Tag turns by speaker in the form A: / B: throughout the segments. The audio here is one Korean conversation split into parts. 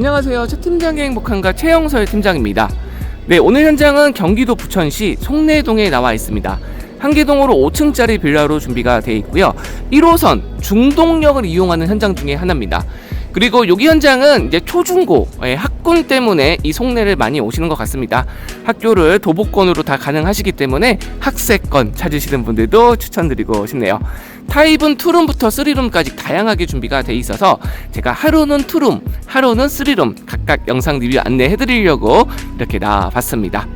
A: 안녕하세요. 최 팀장의 행복한가 최영설 팀장입니다. 네, 오늘 현장은 경기도 부천시 송내동에 나와 있습니다. 한계동으로 5층짜리 빌라로 준비가 되어 있고요. 1호선 중동역을 이용하는 현장 중에 하나입니다. 그리고 여기 현장은 이제 초중고 예, 학군 때문에 이 송내를 많이 오시는 것 같습니다. 학교를 도보권으로 다 가능하시기 때문에 학세권 찾으시는 분들도 추천드리고 싶네요. 타입은 투룸부터 쓰리룸까지 다양하게 준비가 돼 있어서 제가 하루는 투룸, 하루는 쓰리룸 각각 영상 리뷰 안내해 드리려고 이렇게 나와봤습니다.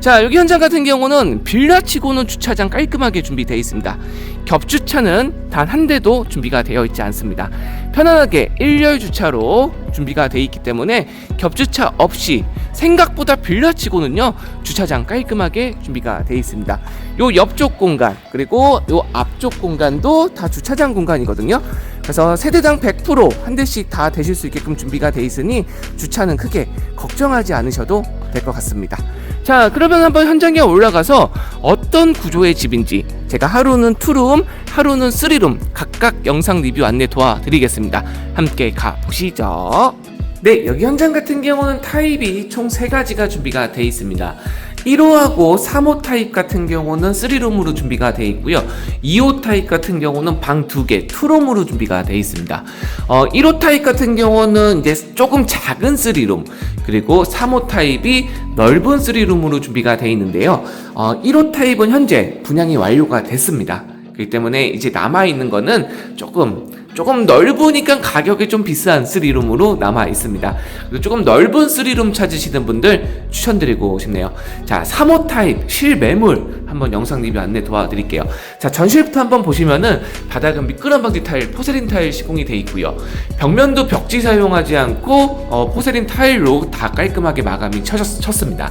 A: 자 여기 현장 같은 경우는 빌라치고는 주차장 깔끔하게 준비되어 있습니다. 겹주차는 단 한 대도 준비가 되어 있지 않습니다. 편안하게 일렬 주차로 준비가 되어 있기 때문에 겹주차 없이 생각보다 빌라치고는요 주차장 깔끔하게 준비가 되어 있습니다. 요 옆쪽 공간 그리고 요 앞쪽 공간도 다 주차장 공간이거든요. 그래서 세대당 100%한 대씩 다 되실 수 있게끔 준비가 돼 있으니 주차는 크게 걱정하지 않으셔도 될 것 같습니다. 자, 그러면 한번 현장에 올라가서 어떤 구조의 집인지 제가 하루는 투룸, 하루는 쓰리룸 각각 영상 리뷰 안내 도와드리겠습니다. 함께 가보시죠. 네, 여기 현장 같은 경우는 타입이 총 세가지가 준비가 되어 있습니다. 1호하고 3호 타입 같은 경우는 3룸으로 준비가 되어 있고요. 2호 타입 같은 경우는 방 2개, 2룸으로 준비가 되어 있습니다. 어, 1호 타입 같은 경우는 이제 조금 작은 3룸, 그리고 3호 타입이 넓은 3룸으로 준비가 되어 있는데요. 어, 1호 타입은 현재 분양이 완료가 됐습니다. 그렇기 때문에 이제 남아있는 거는 조금 조금 넓으니까 가격이 좀 비싼 3룸으로 남아 있습니다. 조금 넓은 3룸 찾으시는 분들 추천드리고 싶네요. 자, 3호 타입 실매물 한번 영상 리뷰 안내 도와드릴게요. 자, 전실부터 한번 보시면은 바닥은 미끄럼 방지 타일, 포세린 타일 시공이 돼 있고요. 벽면도 벽지 사용하지 않고 어, 포세린 타일로 다 깔끔하게 마감이 쳤, 쳤습니다.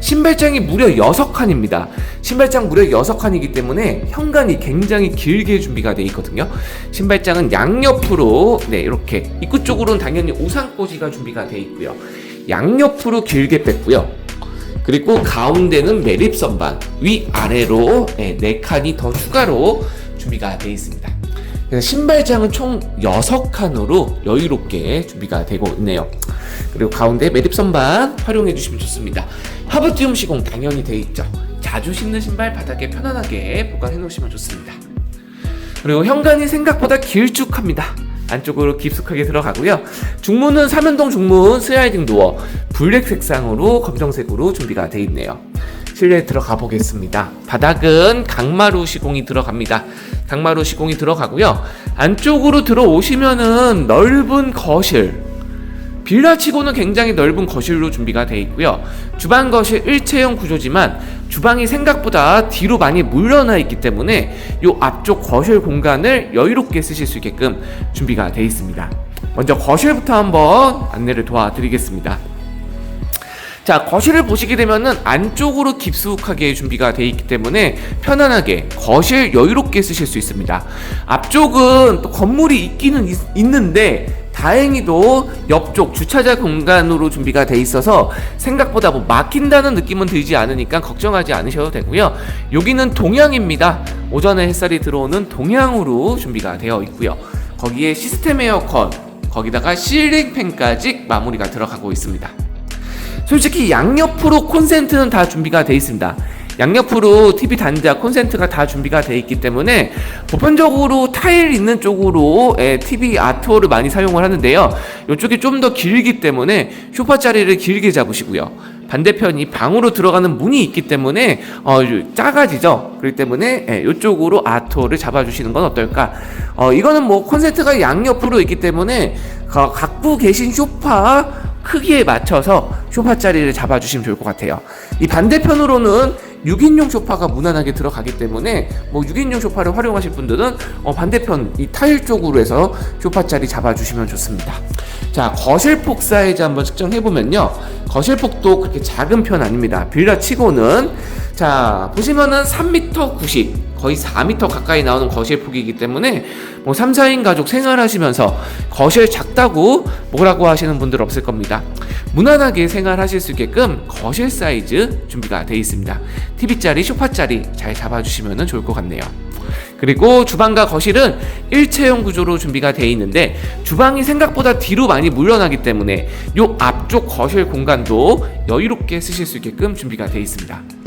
A: 신발장이 무려 6칸입니다. 신발장 무려 6칸이기 때문에 현관이 굉장히 길게 준비가 돼 있거든요. 신발장은 양옆으로 네 이렇게 입구 쪽으로는 당연히 우산 꽂이가 준비가 돼 있고요. 양옆으로 길게 뺐고요. 그리고 가운데는 매립 선반 위 아래로 네, 네 칸이 더 추가로 준비가 되어 있습니다. 신발장은 총 6칸으로 여유롭게 준비가 되고 있네요. 그리고 가운데 매립 선반 활용해 주시면 좋습니다. 하부티움 시공 당연히 되어 있죠. 자주 신는 신발 바닥에 편안하게 보관해 놓으시면 좋습니다. 그리고 현관이 생각보다 길쭉합니다. 안쪽으로 깊숙하게 들어가고요. 중문은 삼연동 중문 슬라이딩 도어 블랙 색상으로 검정색으로 준비가 되어 있네요. 실내에 들어가 보겠습니다. 바닥은 강마루 시공이 들어갑니다. 강마루 시공이 들어가고요. 안쪽으로 들어오시면은 넓은 거실, 빌라치고는 굉장히 넓은 거실로 준비가 되어 있고요. 주방 거실 일체형 구조지만 주방이 생각보다 뒤로 많이 물러나 있기 때문에 이 앞쪽 거실 공간을 여유롭게 쓰실 수 있게끔 준비가 되어 있습니다. 먼저 거실부터 한번 안내를 도와드리겠습니다. 자, 거실을 보시게 되면은 안쪽으로 깊숙하게 준비가 되어 있기 때문에 편안하게 거실 여유롭게 쓰실 수 있습니다. 앞쪽은 또 건물이 있기는 있, 있는데 다행히도 옆쪽 주차장 공간으로 준비가 돼 있어서 생각보다 뭐 막힌다는 느낌은 들지 않으니까 걱정하지 않으셔도 되고요. 여기는 동향입니다. 오전에 햇살이 들어오는 동향으로 준비가 되어 있고요. 거기에 시스템 에어컨, 거기다가 실링 팬까지 마무리가 들어가고 있습니다. 솔직히 양옆으로 콘센트는 다 준비가 돼 있습니다. 양옆으로 TV 단자 콘센트가 다 준비가 돼 있기 때문에 보편적으로 타일 있는 쪽으로 예, TV 아트월을 많이 사용을 하는데요. 이쪽이 좀 더 길기 때문에 쇼파 자리를 길게 잡으시고요. 반대편이 방으로 들어가는 문이 있기 때문에 어, 작아지죠. 그렇기 때문에 예, 이쪽으로 아트월을 잡아주시는 건 어떨까? 어, 이거는 뭐 콘센트가 양옆으로 있기 때문에 가- 갖고 계신 쇼파 크기에 맞춰서 쇼파 자리를 잡아주시면 좋을 것 같아요. 이 반대편으로는 6인용 소파가 무난하게 들어가기 때문에 뭐 6인용 소파를 활용하실 분들은 어 반대편 이 타일 쪽으로 해서 소파 자리 잡아주시면 좋습니다. 자 거실 폭 사이즈 한번 측정해 보면요. 거실 폭도 그렇게 작은 편 아닙니다. 빌라 치고는 자 보시면은 3m 90 거의 4m 가까이 나오는 거실 폭이기 때문에 뭐 3, 4인 가족 생활하시면서 거실 작다고 뭐라고 하시는 분들 없을 겁니다. 무난하게 생활하실 수 있게끔 거실 사이즈 준비가 되어 있습니다. TV짜리, 소파짜리 잘 잡아주시면 좋을 것 같네요. 그리고 주방과 거실은 일체형 구조로 준비가 되어 있는데 주방이 생각보다 뒤로 많이 물러나기 때문에 요 앞쪽 거실 공간도 여유롭게 쓰실 수 있게끔 준비가 되어 있습니다.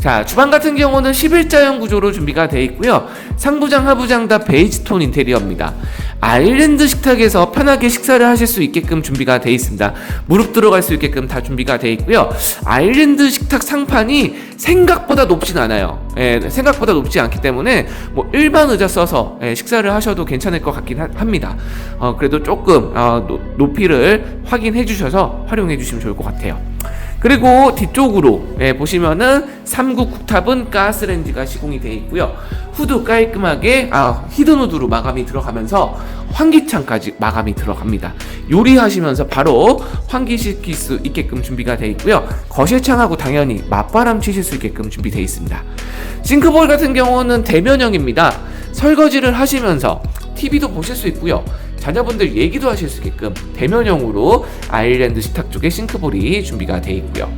A: 자, 주방 같은 경우는 11자형 구조로 준비가 되어 있고요. 상부장, 하부장 다 베이지 톤 인테리어입니다. 아일랜드 식탁에서 편하게 식사를 하실 수 있게끔 준비가 되어 있습니다. 무릎 들어갈 수 있게끔 다 준비가 되어 있고요. 아일랜드 식탁 상판이 생각보다 높진 않아요. 예, 생각보다 높지 않기 때문에 뭐 일반 의자 써서 예, 식사를 하셔도 괜찮을 것 같긴 하- 합니다. 어, 그래도 조금 어, 노- 높이를 확인해 주셔서 활용해 주시면 좋을 것 같아요. 그리고 뒤쪽으로 예, 보시면은 3구 쿡탑은 가스레인지가 시공이 되어 있고요. 후드 깔끔하게 아 히든 후드로 마감이 들어가면서 환기창까지 마감이 들어갑니다. 요리하시면서 바로 환기시킬 수 있게끔 준비가 되어 있고요. 거실창하고 당연히 맞바람 치실 수 있게끔 준비되어 있습니다. 싱크볼 같은 경우는 대면형입니다. 설거지를 하시면서 TV도 보실 수 있고요. 자녀분들 얘기도 하실 수 있게끔 대면형으로 아일랜드 식탁 쪽에 싱크볼이 준비가 되어 있고요.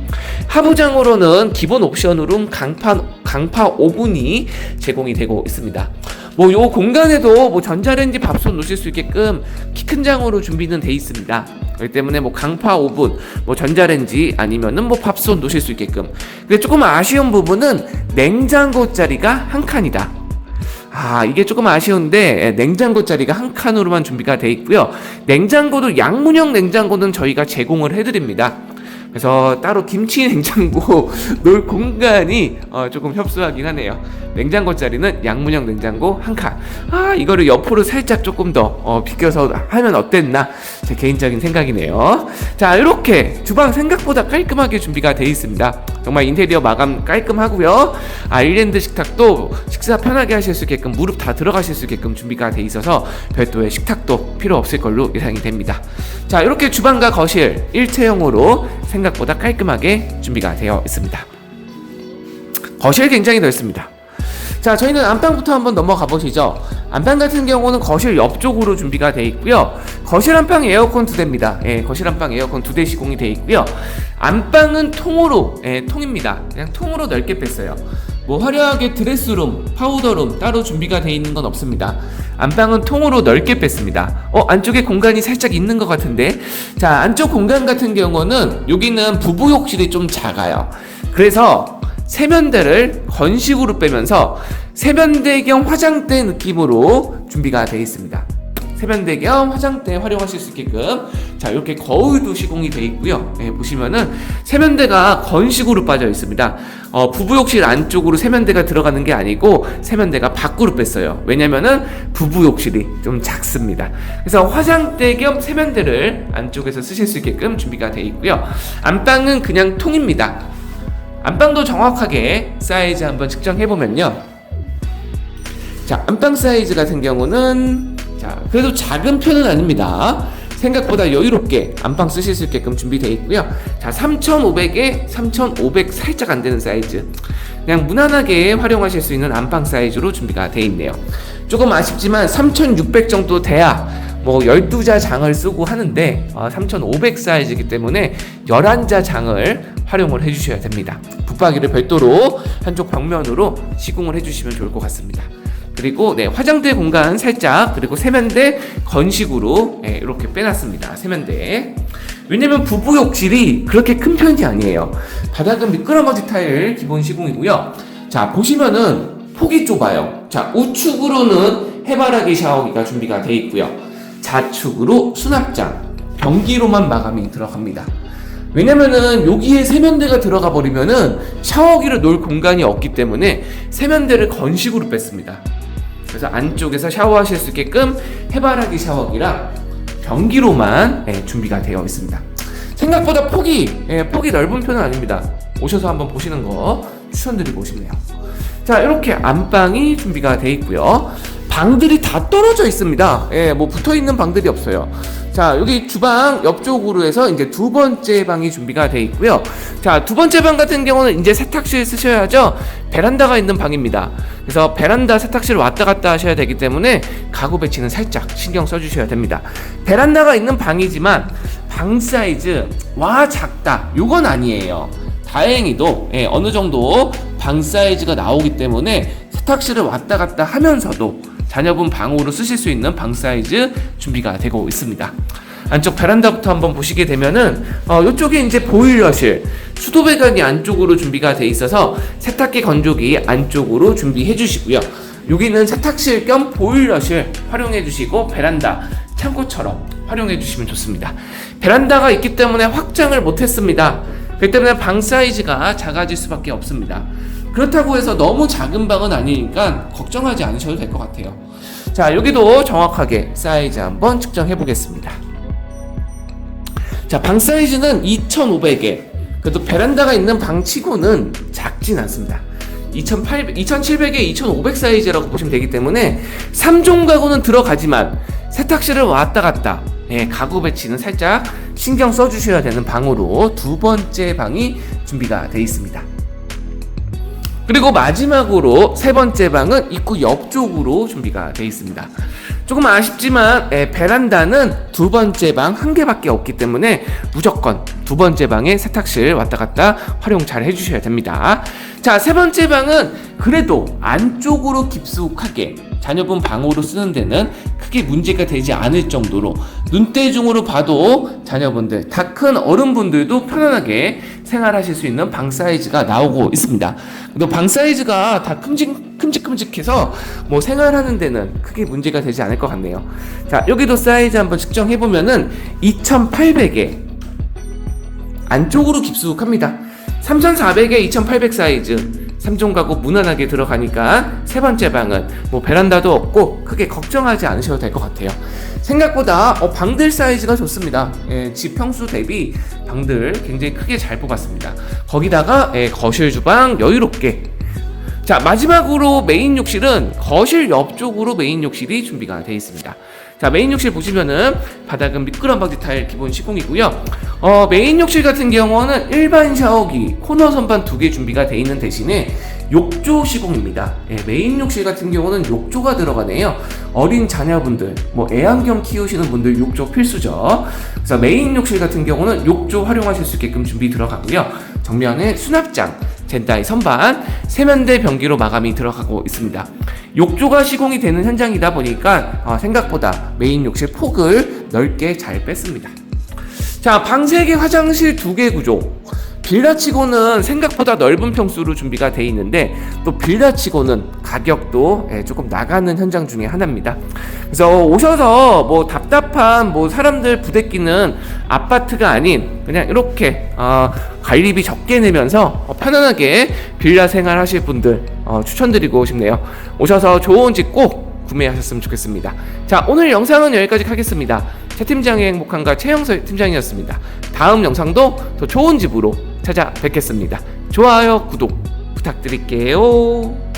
A: 하부장으로는 기본 옵션으로 강파 강파 오븐이 제공이 되고 있습니다. 뭐 요 공간에도 뭐 전자레인지 밥솥 놓으실 수 있게끔 키 큰 장으로 준비는 돼 있습니다. 그렇기 때문에 뭐 강파 오븐, 뭐 전자레인지 아니면은 뭐 밥솥 놓으실 수 있게끔. 근데 조금 아쉬운 부분은 냉장고 자리가 한 칸이다. 아, 이게 조금 아쉬운데 예, 냉장고 자리가 한 칸으로만 준비가 돼 있고요. 냉장고도 양문형 냉장고는 저희가 제공을 해드립니다. 그래서 따로 김치 냉장고 놓을 공간이 어, 조금 협소하긴 하네요. 냉장고 자리는 양문형 냉장고 한 칸. 아, 이거를 옆으로 살짝 조금 더 어, 비껴서 하면 어땠나? 제 개인적인 생각이네요. 자, 이렇게 주방 생각보다 깔끔하게 준비가 돼 있습니다. 정말 인테리어 마감 깔끔하고요. 아일랜드 식탁도 식사 편하게 하실 수 있게끔 무릎 다 들어가실 수 있게끔 준비가 돼 있어서 별도의 식탁도 필요 없을 걸로 예상이 됩니다. 자, 이렇게 주방과 거실 일체형으로 생각보다 깔끔하게 준비가 되어 있습니다. 거실 굉장히 넓습니다. 자, 저희는 안방부터 한번 넘어가 보시죠. 안방 같은 경우는 거실 옆쪽으로 준비가 되어 있고요. 거실 안방 에어컨 두 대입니다. 예, 거실 안방 에어컨 두 대 시공이 되어 있고요. 안방은 통으로, 예, 통입니다. 그냥 통으로 넓게 뺐어요. 뭐 화려하게 드레스룸, 파우더룸 따로 준비가 되어 있는 건 없습니다. 안방은 통으로 넓게 뺐습니다. 어, 안쪽에 공간이 살짝 있는 것 같은데. 자, 안쪽 공간 같은 경우는 여기는 부부 욕실이 좀 작아요. 그래서 세면대를 건식으로 빼면서 세면대 겸 화장대 느낌으로 준비가 되어 있습니다. 세면대 겸 화장대 활용하실 수 있게끔 자 이렇게 거울도 시공이 되어 있고요. 예, 보시면은 세면대가 건식으로 빠져 있습니다. 어, 부부욕실 안쪽으로 세면대가 들어가는 게 아니고 세면대가 밖으로 뺐어요. 왜냐면은 부부욕실이 좀 작습니다. 그래서 화장대 겸 세면대를 안쪽에서 쓰실 수 있게끔 준비가 되어 있고요. 안방은 그냥 통입니다. 안방도 정확하게 사이즈 한번 측정해 보면요. 자, 안방 사이즈 같은 경우는 자, 그래도 작은 편은 아닙니다. 생각보다 여유롭게 안방 쓰실 수 있게끔 준비되어 있고요. 자, 3,500에 3,500 살짝 안 되는 사이즈. 그냥 무난하게 활용하실 수 있는 안방 사이즈로 준비가 되어 있네요. 조금 아쉽지만 3,600 정도 돼야 뭐 12자 장을 쓰고 하는데 어, 3,500 사이즈이기 때문에 11자 장을 활용을 해주셔야 됩니다. 붙박이를 별도로 한쪽 벽면으로 시공을 해주시면 좋을 것 같습니다. 그리고 네 화장대 공간 살짝 그리고 세면대 건식으로 네, 이렇게 빼놨습니다. 세면대. 왜냐면 부부 욕실이 그렇게 큰 편이 아니에요. 바닥은 미끄러머지 타일 기본 시공이고요. 자 보시면은 폭이 좁아요. 자 우측으로는 해바라기 샤워기가 준비가 되어 있고요. 좌측으로 수납장, 변기로만 마감이 들어갑니다. 왜냐면은 여기에 세면대가 들어가 버리면은 샤워기를 놓을 공간이 없기 때문에 세면대를 건식으로 뺐습니다. 그래서 안쪽에서 샤워하실 수 있게끔 해바라기 샤워기랑 변기로만 예, 준비가 되어 있습니다. 생각보다 폭이 예, 폭이 넓은 편은 아닙니다. 오셔서 한번 보시는 거 추천드리고 싶네요. 자 이렇게 안방이 준비가 되어 있고요. 방들이 다 떨어져 있습니다. 예, 뭐 붙어 있는 방들이 없어요. 자, 여기 주방 옆쪽으로 해서 이제 두 번째 방이 준비가 되어 있고요. 자, 두 번째 방 같은 경우는 이제 세탁실 쓰셔야죠. 베란다가 있는 방입니다. 그래서 베란다 세탁실 왔다 갔다 하셔야 되기 때문에 가구 배치는 살짝 신경 써 주셔야 됩니다. 베란다가 있는 방이지만 방 사이즈 와 작다. 요건 아니에요. 다행히도 예, 어느 정도 방 사이즈가 나오기 때문에 세탁실을 왔다 갔다 하면서도 자녀분 방으로 쓰실 수 있는 방 사이즈 준비가 되고 있습니다. 안쪽 베란다부터 한번 보시게 되면은 어, 이쪽에 이제 보일러실, 수도 배관이 안쪽으로 준비가 돼 있어서 세탁기 건조기 안쪽으로 준비해 주시고요. 여기는 세탁실 겸 보일러실 활용해 주시고 베란다 창고처럼 활용해 주시면 좋습니다. 베란다가 있기 때문에 확장을 못 했습니다. 그 때문에 방 사이즈가 작아질 수밖에 없습니다. 그렇다고 해서 너무 작은 방은 아니니까 걱정하지 않으셔도 될 것 같아요. 자, 여기도 정확하게 사이즈 한번 측정해 보겠습니다. 자, 방 사이즈는 2,500에 그래도 베란다가 있는 방 치고는 작진 않습니다. 2,800, 2,700에 2,500 사이즈라고 보시면 되기 때문에 3종 가구는 들어가지만 세탁실을 왔다 갔다 예, 가구 배치는 살짝 신경 써주셔야 되는 방으로 두 번째 방이 준비가 되어 있습니다. 그리고 마지막으로 세 번째 방은 입구 옆쪽으로 준비가 되어 있습니다. 조금 아쉽지만 예, 베란다는 두 번째 방 한 개밖에 없기 때문에 무조건 두 번째 방에 세탁실 왔다 갔다 활용 잘 해주셔야 됩니다. 자, 세 번째 방은 그래도 안쪽으로 깊숙하게 자녀분 방으로 쓰는 데는 크게 문제가 되지 않을 정도로 눈대중으로 봐도 자녀분들 다 큰 어른분들도 편안하게 생활하실 수 있는 방 사이즈가 나오고 있습니다. 또방 사이즈가 다 큼직, 큼직큼직해서 뭐 생활하는 데는 크게 문제가 되지 않을 것 같네요. 자, 여기도 사이즈 한번 측정해 보면은 2,800에 안쪽으로 깊숙합니다. 3,400에 2,800 사이즈. 3종 가구 무난하게 들어가니까 세 번째 방은 뭐 베란다도 없고 크게 걱정하지 않으셔도 될 것 같아요. 생각보다 어, 방들 사이즈가 좋습니다. 예, 집 평수 대비 방들 굉장히 크게 잘 뽑았습니다. 거기다가 예, 거실 주방 여유롭게 자 마지막으로 메인 욕실은 거실 옆쪽으로 메인 욕실이 준비가 되어 있습니다. 자 메인 욕실 보시면은 바닥은 미끄럼 방지 타일 기본 시공이고요. 어 메인 욕실 같은 경우는 일반 샤워기 코너 선반 두 개 준비가 되어 있는 대신에 욕조 시공입니다. 예, 메인 욕실 같은 경우는 욕조가 들어가네요. 어린 자녀분들, 뭐 애완견 키우시는 분들 욕조 필수죠. 그래서 메인 욕실 같은 경우는 욕조 활용하실 수 있게끔 준비 들어가고요. 정면에 수납장, 젠다이 선반, 세면대 변기로 마감이 들어가고 있습니다. 욕조가 시공이 되는 현장이다 보니까 어, 생각보다 메인 욕실 폭을 넓게 잘 뺐습니다. 자, 방 3개, 화장실 2개 구조. 빌라치고는 생각보다 넓은 평수로 준비가 돼 있는데 또 빌라치고는 가격도 예, 조금 나가는 현장 중에 하나입니다. 그래서 오셔서 뭐 답답한 뭐 사람들 부대끼는 아파트가 아닌 그냥 이렇게 어, 관리비 적게 내면서 어, 편안하게 빌라 생활 하실 분들 어, 추천드리고 싶네요. 오셔서 좋은 집 꼭 구매하셨으면 좋겠습니다. 자, 오늘 영상은 여기까지 하겠습니다. 최 팀장의 행복한가 최영서 팀장이었습니다. 다음 영상도 더 좋은 집으로 찾아뵙겠습니다. 좋아요, 구독 부탁드릴게요.